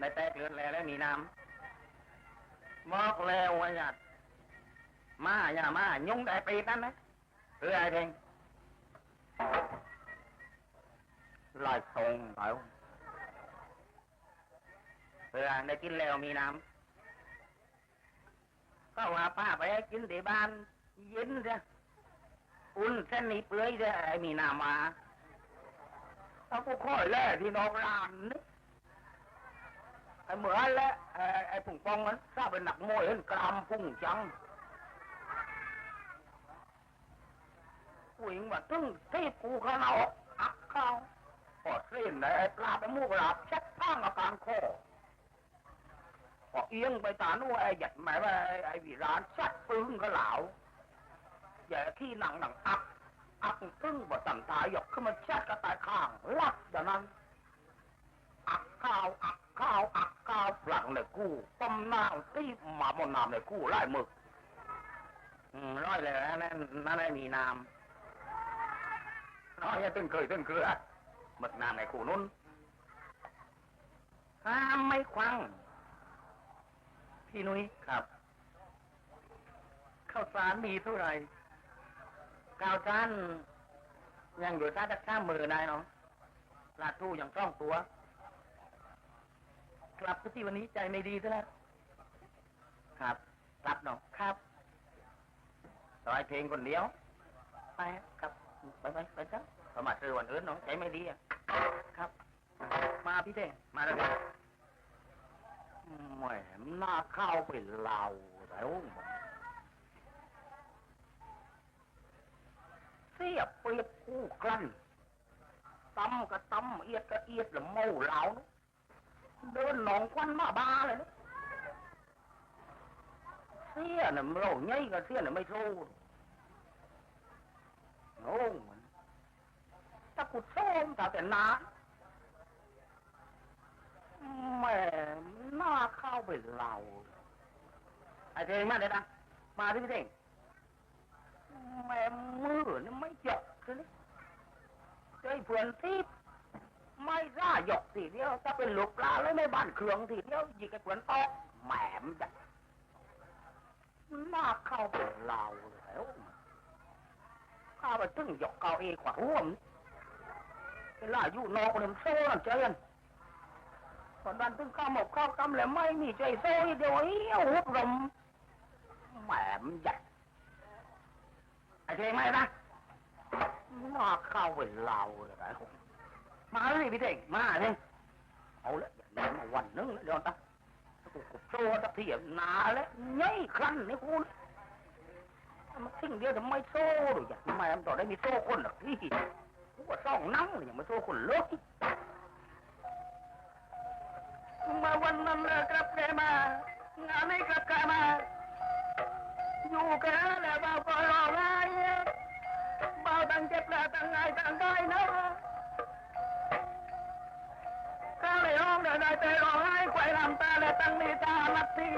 ในแตกเลือนแลแล้วมีน้ำบอกแล้วว่าอย่ามาอย่ามายุ่งได้ปีนั่นนะเพื่อไอ้เพลงลอยตรงไปเพื่อได้กินแล้วมีน้ำก็ว่าป้าไปกินที่บ้านเย็นเสียอุ่นเส้นนี้เปื่อยเสียไอ้มีน้ำมาเอาก็ค่อยแล่ที่นอกร้านนี่ไอ้ เหมือนแล้วไอ้ไอ้ผุ่งปองนั้นทราบเป็นหนักมวยเห็นกรามพุ่งจังผู้หญิงว่าตึ้งที่กูเขาเอาอักเข้าปอดเส้นไอ้ปลาไปมูกหลาบชักข้างอาการคอพอเอียงไปตาโน่ไอ้หยัดหมายว่าไอ้ไอ้วิรานชัดปึ้งก็เหลาอย่าขี้หนังหนังอักอักตึ้งบ่ตั้งตายหยกขึ้นมาชัดกระตายข้างลักอย่างนั้นอักข้าวอัก ข้าวอักข้าวหลังเลยกู้ต้มน้ำตีหมาบนน้ำเลยกู้ไล่หมึกอืมร้อยเลยนะนั่นนั่นไม่มีน้ำร้อยตึ้งเคยตึ้งเกลือหมึกน้ำในคู่นู้นห้ามไม่ควัง พี่นุ้ยครับข้าวสารมีเท่าไหร่ข้าวสารยังอยู่ท่าตะข้ามมือนายเนาะลาทูอย่างต้องตัว กลับไปที่วันนี้ใจไม่ดีซะแล้วครับกลับเนาะครับต่อยเพลงคนเดียว ไปครับไปไปไปจ้ะพอมาซื้อวันอื่นเนาะใจไม่ดีอะครับ มาพี่เท่งมาแล้วพี่แหมหน้าเข้าเป็นเหล่าแล้วเสียเปรียบคู่กันตำก็ตำเอียดก็เอียดแล้วเมาเหลานะ เดินหนองควันมาบาเลยนะเสียน่ะเราไงก็เสียน่ะไม่สู้โอ้มันถ้ากูส้มถ้าแต่นานแม่หน้าเข้าไปเหล่าไอ้เทงมาเลยนะมาที่พี่เทงแม่มือนี่ไม่หยอกเลยเจ้าเพื่อนที่ ไม่ร่าหยกทีเดียวถ้าเป็นหลูกปลาแล้วไม่บ้านเครืองทีเดียวยิงไอ้เพื่อนตอกแหมมจะหน้าเข้าไปเหล่าแล้วข้าไปตึ้งหยกเกาเองขวาร่วมเวลาอยู่นอกเนี่ยมันโซ่นั่นเจอกันตอนนั้นถึงข้าหมกข้าวกำแล้วไม่มีใจโซ่เดียวเอ้ยหุบลมแหมมใหญ่ไอ้เทงไหมนะมาเข้าไปเหล่าเลย มาเลยพี่เทงมาเลยเอาละอย่างนี้มาวันนึงแล้วเดี๋ยวตากูกดโซ่ตะเทียมนาแล้วยัยครั้นนี่คุณมันทิ้งเดียวทำไมโซ่หรือย่างทำไมมันต่อได้มีโซ่คนหรอกพี่กูว่าซ่องนั่งเลยอย่างไม่โซ่คนเลยมาวันนั้นเลยกลับแกมางานไม่กลับแกมาอยู่กันแล้วเบาก็รอไงเบาวตั้งเจ็บแล้วตั้งไงตั้งได้นะ ข้องเดินได้แต่รองไห้ไขว่ลำตาและตั้งนิทานนับที่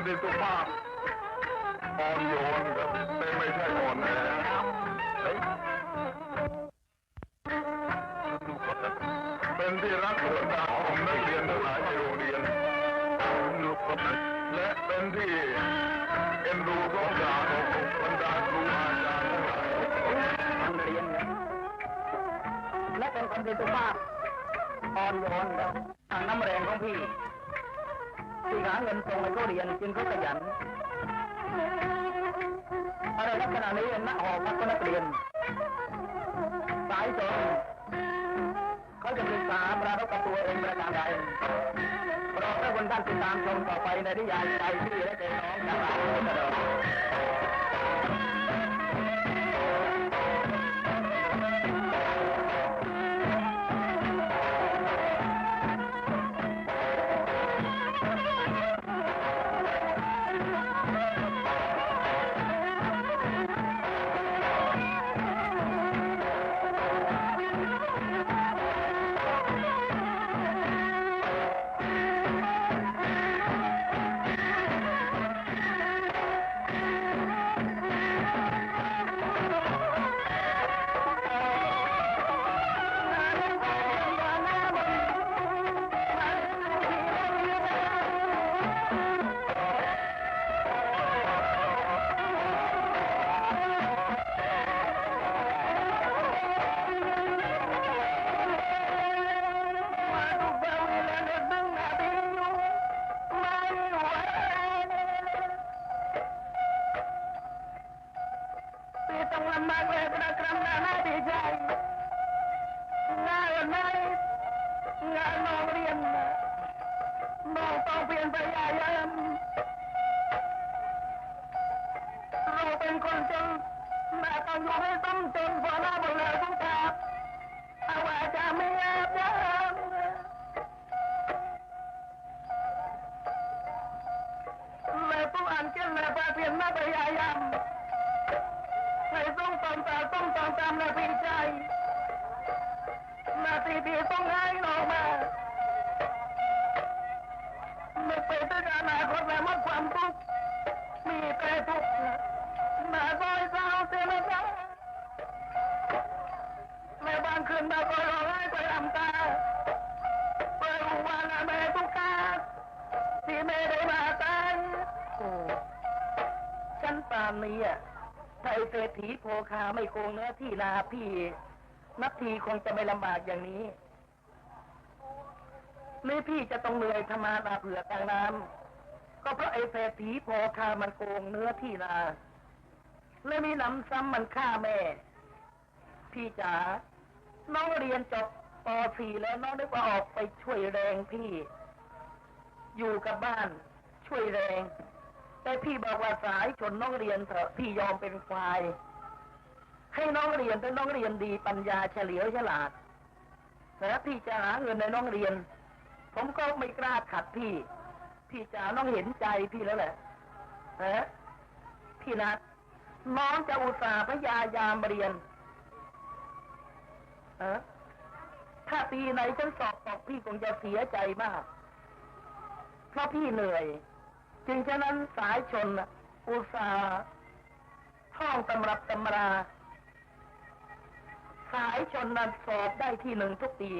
คนที่สุภาพอ่อนโยนครับแต่ไม่ใช่อ่อนแอเป็นที่รักเกิดดาของนักเรียนทั้งหลายในโรงเรียน และเป็นที่เอ็นดูสงสารของบรรดาครูอาจารย์ทั้งหลายเรียนและเป็นคนที่สุภาพอ่อนโยนครับทางน้ำแรงของพี่ ที่หาเงินส่งให้เขาเรียนจึงเขาขยันอะไรลักษณะนี้นักหอพักก็นักเรียน สายจนเขาจะปรึกษาเวลาเขากับตัวเองประการใดรอให้คนท่านติดตามชมต่อไปในที่ยายใจที่และใจน้องจาก เป็นคนจนแม่ต้องอยู่ให้ต้องจนพอหน้าบนเลยต้องทาบเอาว่าจะไม่แอบยามเลยต้องอ่านเจ้าแม่พาเปลี่ยนแมาพยายามให้ต้องตามตาต้องตามตามนาทีใจนาทีที่ต้องให้ออมาไม่ไปด้วยอนาคตและหมดความทุกข์มีแต่ทุกข์ มาซอยเศร้าเสียละจ้าแม่บางคืนมาก็ร้องไห้ไปลำตาเปิดหูว่าละแม่ทุกข์กาที่ไม่ได้มาตายฉันปานนี้อะถ้าไอเศรษฐีโภคาไม่โกงเนื้อที่นาพี่ นับทีคงจะไม่ลำบากอย่างนี้หรือพี่จะต้องเหนื่อยทำมานาเผื่อกลางน้ำก็เพราะไอเศรษฐีโภคามันโกงเนื้อที่นา และมีหนำซ้ำมันฆ่าแม่ พี่จ๋าน้องเรียนจบป .4 แล้วน้องได้ว่าออกไปช่วยแรงพี่ อยู่กับบ้านช่วยแรง แต่พี่บอกว่าสายชนน้องเรียนเถอะพี่ยอมเป็นควาย ให้น้องเรียนแต่น้องเรียนดีปัญญาเฉลียวฉลาดแต่พี่จะหาเงินในน้องเรียน ผมก็ไม่กล้าขัดพี่ พี่จ๋าน้องเห็นใจพี่แล้วแหละนะพี่นัด น้องจะอุตส่าห์พยายามเรียนเออถ้าปีไหนฉันสอบตกพี่คงจะเสียใจมาก เพราะพี่เหนื่อย จึงฉะนั้นสายชนอุตส่าห์ท่องตำรับตำรา สายชนนั้นสอบได้ที่หนึ่งทุกปี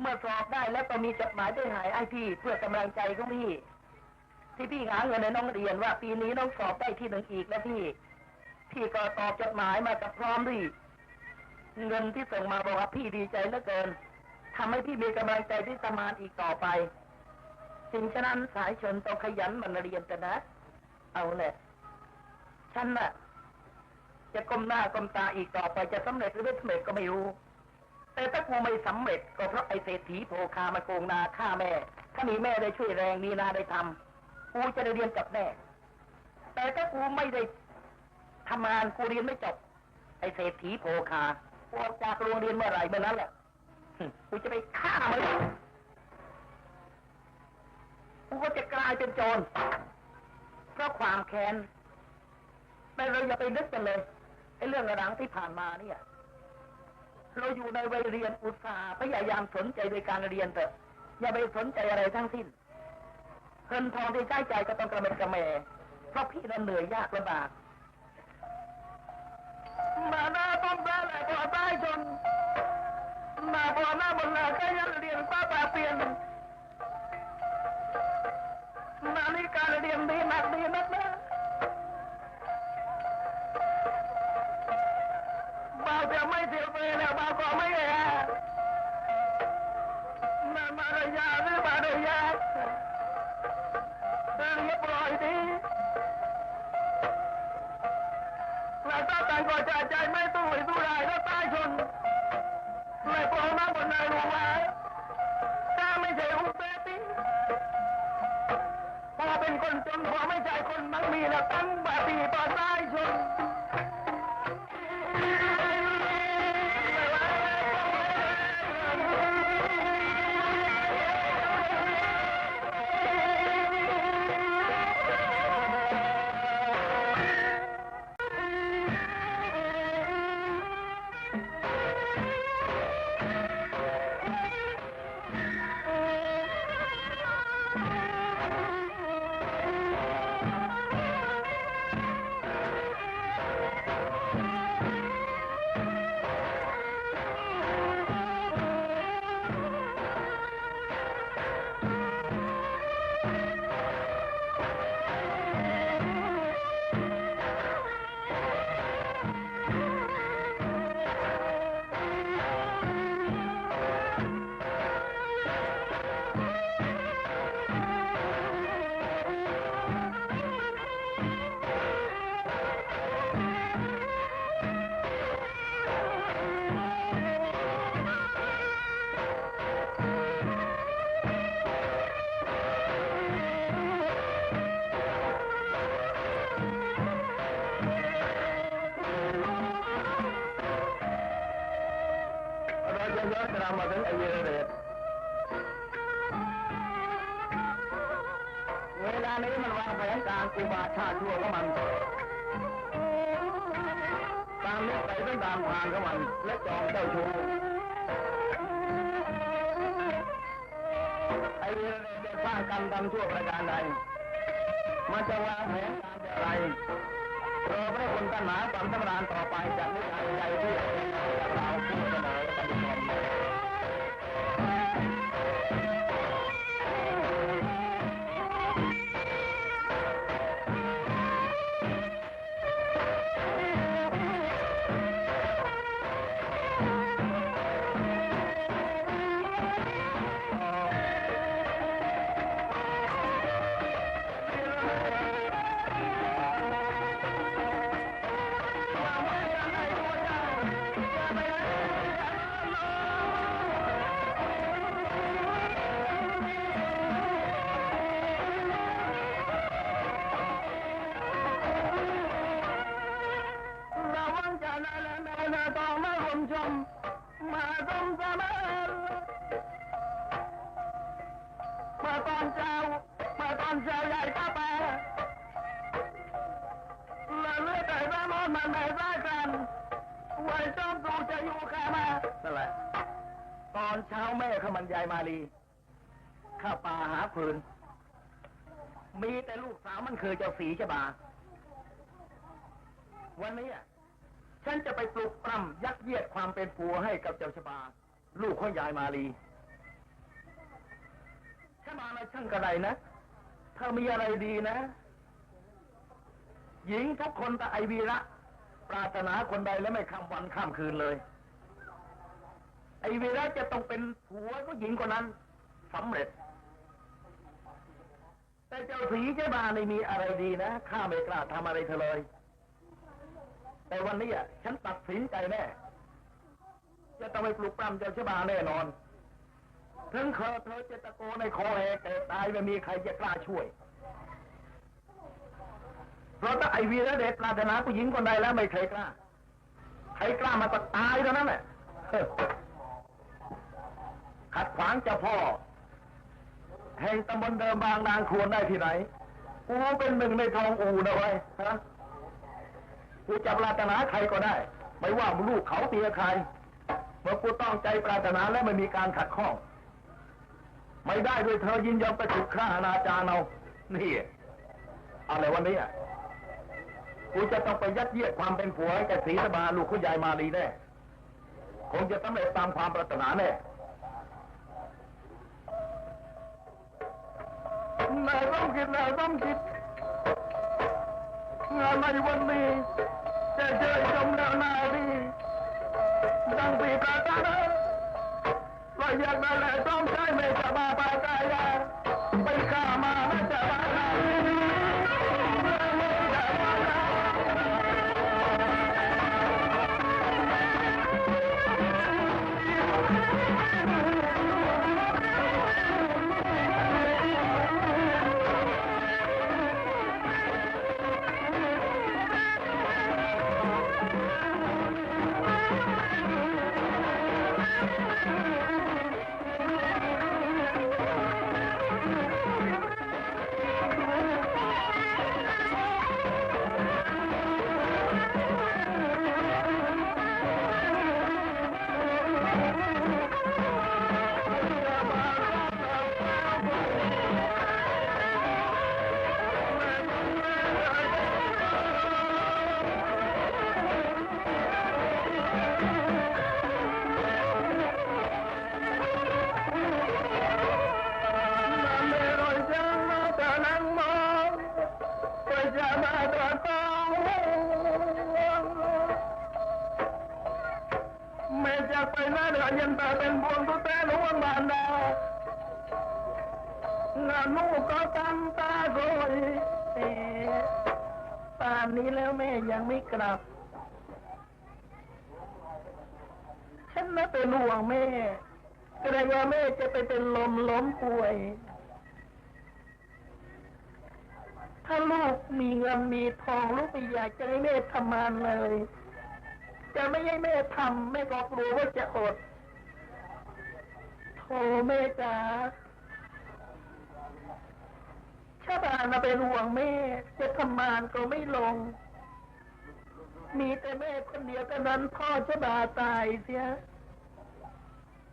เมื่อสอบได้แล้วก็มีจดหมายได้หายไอพี่เพื่อกำลังใจของพี่ ที่พี่หาเงินในน้องเรียนว่า ปีนี้น้องสอบได้ที่หนึ่งอีกแล้วพี่ พี่ก็ตอบจดหมายมากับพร้อมด้วยเงินที่ส่งมาบอกว่าพี่ดีใจเหลือเกินทำให้พี่มีกำลังใจที่สมานอีกต่อไปสิ่งฉะนั้นสายชนต้องขยันมันเรียนกันนะ เอาแหละฉันน่ะ จะก้มหน้าก้มตาอีกต่อไปจะสำเร็จหรือไม่สำเร็จก็ไม่รู้ แต่ถ้ากูไม่สำเร็จก็เพราะไอ้เศรษฐีโภคามาโกงนาฆ่าแม่ ถ้ามีแม่ได้ช่วยแรงมีนาได้ทำ กูจะได้เรียนกับแม่แต่ถ้ากูไม่ได้ทำงานกูเรียนไม่จบ ไอเศรษฐีโภคาออกจากโรงเรียนเมื่อไหร่เมื่อนั้นแหละกูจะไปฆ่ามันกูก็จะกลายเป็นโจรเพราะความแค้นแต่เราอย่าไปนึกกันเลยไอ้เรื่องระดังที่ผ่านมาเนี่ย เราอยู่ในวัยเรียนอุตสาห์พยายามสนใจในการเรียนเถอะอย่าไปสนใจอะไรทั้งสิ้น เงินทองที่ใช้ใจก็ต้องกระเม็ดกระแมเพราะพี่นั้นเหนื่อยยากลำบากมาหน้าต้นแม่แหละพอใต้จนมาพอหน้าบนแหละเจะย้อนกลับมาถึงอเวเดชเวลานี้มันวางแผนการอุบาทาชั่วของมันตามนิสัยต้องตามทางของมันและจอมเจ้าชู้ไอ้เวรเดชจะสร้างกรรมทำชั่วประการใดมันจะวางแผนการอย่างไรเรอพระคุณตั้งหนาความตำรานต่อไปจากนิสัยใหญ่ที่เราพูดเสมอ อนเช้าแม่ขมันยายมาลีข้าป่าหาฟืน มีแต่ลูกสาวมันเคือเจ้าสีชบา วันนี้อะฉันจะไปปลุกปล้ำยัดเยียดความเป็นผัวให้กับเจ้าชบา ลูกของยายมาลีชบาในช่างกระไดนะ เธอมีอะไรดีนะ หญิงทุกคนแต่ไอวีระปรารถนาคนใดและไม่ข้ามวันข้ามคืนเลย อวีระจะต้องเป็นผัวผู้หญิงคนนั้นสำเร็จ แต่เจ้าสีเจ้าบาไม่มีอะไรดีนะข้าไม่กล้าทำอะไรเธอเลย แต่วันนี้อะฉันตัดสินใจแน่จะต้องไปปลุกปล้ำเจ้าชบาแน่นอน ถึงเคอเธอจะตะโกนในคอแหกแต่ตายไม่มีใครจะกล้าช่วย เพราะถ้าไอวีระเดชปราถนาผู้หญิงคนใดแล้วไม่เคยกล้า ใครกล้ามาตัดตายเท่านั้นแหละ ขัดขวางเจ้าพ่อ แห่งตำบลเดิมบางนางควรได้ที่ไหนกูเป็นหนึ่งในทองอูนะเว้ยฮะกูจะปรารถนาใครก็ได้ ไม่ว่าลูกเขาเตียใครเมื่อกูต้องใจปรารถนาและไม่มีการขัดข้อง ไม่ได้ด้วยเธอยินยอมไปถูกฆ่าอนาจารเอานี่อะไรวันนี้อะกูจะต้องไปยัดเยียดความเป็นผัวให้แกศรีสบาลูกคุณยายมาลีแน่คงจะสำเร็จตามความปรารถนาแน่ ไหนต้องคิดไหนต้องคิด งานในวันนี้จะเจอจมแล้วนาดีดังปีกาตาเราอยากมาแหล่ต้องใช้เมตตาบาปากายา แม่จะไปหน้าเดือยันตาเป็นบวงตัวแต่หลวงบานดางานลูกก็ตั้งตาโกยเอ๊ะป่านนี้แล้วแม่ยังไม่กลับ ฉันน่ะเป็นห่วงแม่เกรงว่าแม่จะไปเป็นลมล้มป่วย ถ้าลูกมีเงินมีทองลูกไม่อยากจะให้แม่ทำงานเลย จะไม่ให้แม่ทำแม่ก็กลัวว่าจะอดโธ่แม่จ๋าชาบานน่ะเป็นห่วงแม่ จะทำงานก็ไม่ลง มีแต่แม่คนเดียวเท่นั้นพ่อชะบาตายเสีย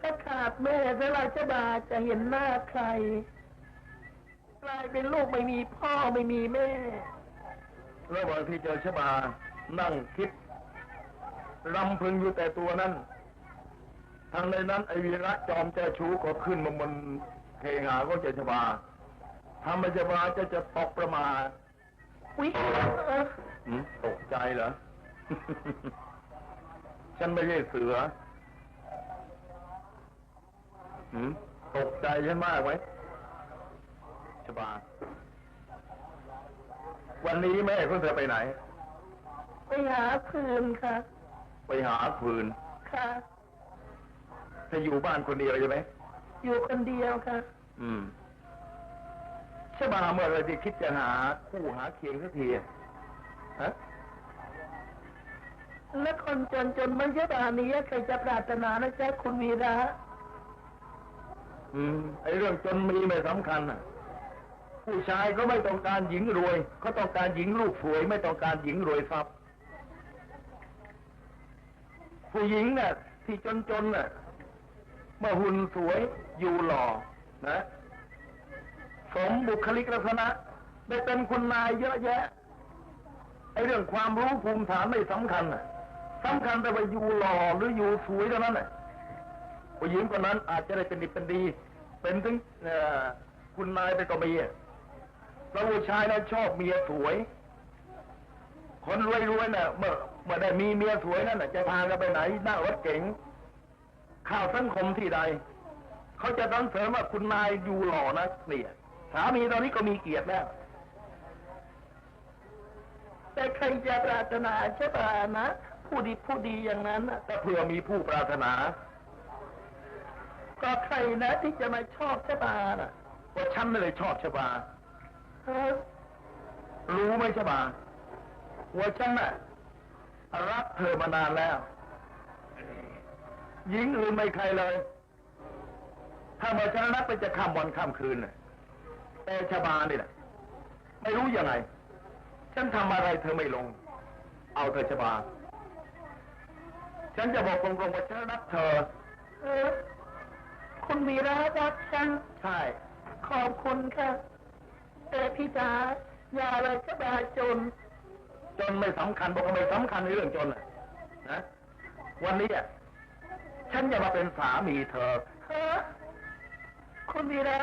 ถ้าขาดแม่แล้วเราชะบาจะเห็นหน้าใคร กลายเป็นลูกไม่มีพ่อไม่มีแม่ ระหว่างที่เจอชบา นั่งคิดรำพึงอยู่แต่ตัวนั้นทางในนั้นไอวีระจอมเจ้าชู้ก็ขึ้นมาบนเคหาก็เจอชบาทำให้ชบาจะจะตกประมาทวิเออหืมตกใจเหรอ ฉันไม่ใช่เสือหืมตกใจฉันมากไหม ชบา วันนี้แม่ของเธอไปไหน ไปหาคืนค่ะ ไปหาฟืนค่ะ เธออยู่บ้านคนเดียวใช่ไหม อยู่คนเดียวค่ะ อืมชบาเมื่อไรที่คิดจะหาคู่หาเคียงสักทีอะฮะและคนจนจนไม่ใช่บานี้ใครจะปรารถนานะจ๊ะคุณวีระ อืม ไอเรื่องจนมีไม่สำคัญน่ะ ผู้ชายก็ไม่ต้องการหญิงรวยเขาต้องการหญิงลูกสวย ไม่ต้องการหญิงรวยทรัพย์ ผู้หญิงน่ะ ที่จนจนน่ะเมื่อหุ่นสวยอยู่หล่อนะสมบุคลิกลักษณะได้เป็นคุณนายเยอะแยะไอเรื่องความรู้ภูมิฐานไม่สำคัญน่ะสำคัญแต่ว่าอยู่หล่อหรืออยู่สวยเท่านั้นน่ะผู้หญิงคนนั้นอาจจะได้เป็นดีเป็นดี เป็นถึงคุณนายไปก็มีอะ แล้วผู้ชายนั้นชอบเมียสวย คนรวยๆน่ะเมื่อเมื่อได้มีเมียสวยนั่นจะพากันไปไหนนั่งรถเก๋งข่าวสังคมที่ใด เขาจะต้องเสริมว่าคุณนายอยู่หล่อนะเนี่ยสามีตอนนี้ก็มีเกียรติแล้วแต่ใครจะปรารถนาใช่บานะผู้ดีผู้ดีอย่างนั้นน่ะถ้าเผื่อมีผู้ปรารถนา ก็ใครนะที่จะมาชอบใช่บานะว่าฉันไม่เลยชอบชบาเออ รู้ไหมชบาว่าฉันน่ะรักเธอมานานแล้ว หญิงอื่นไม่ใครเลย ถ้ามาฉันรักไปจะข้ามวันข้ามคืนน่ะแต่ชบานี่น่ะไม่รู้ยังไง ฉันทำอะไรเธอไม่ลง เอาเธอชบา ฉันจะบอกตรงๆว่าฉันรักเธอ เออ คุณวีระรักฉัน ใช่ ขอบคุณค่ะ แต่พี่จ๋าอย่าเลยชะบาจน จนไม่สำคัญบอกว่าไม่สำคัญในเรื่องจนน่ะนะวันนี้อะฉันจะมาเป็นสามีเธอฮะคุณวีระ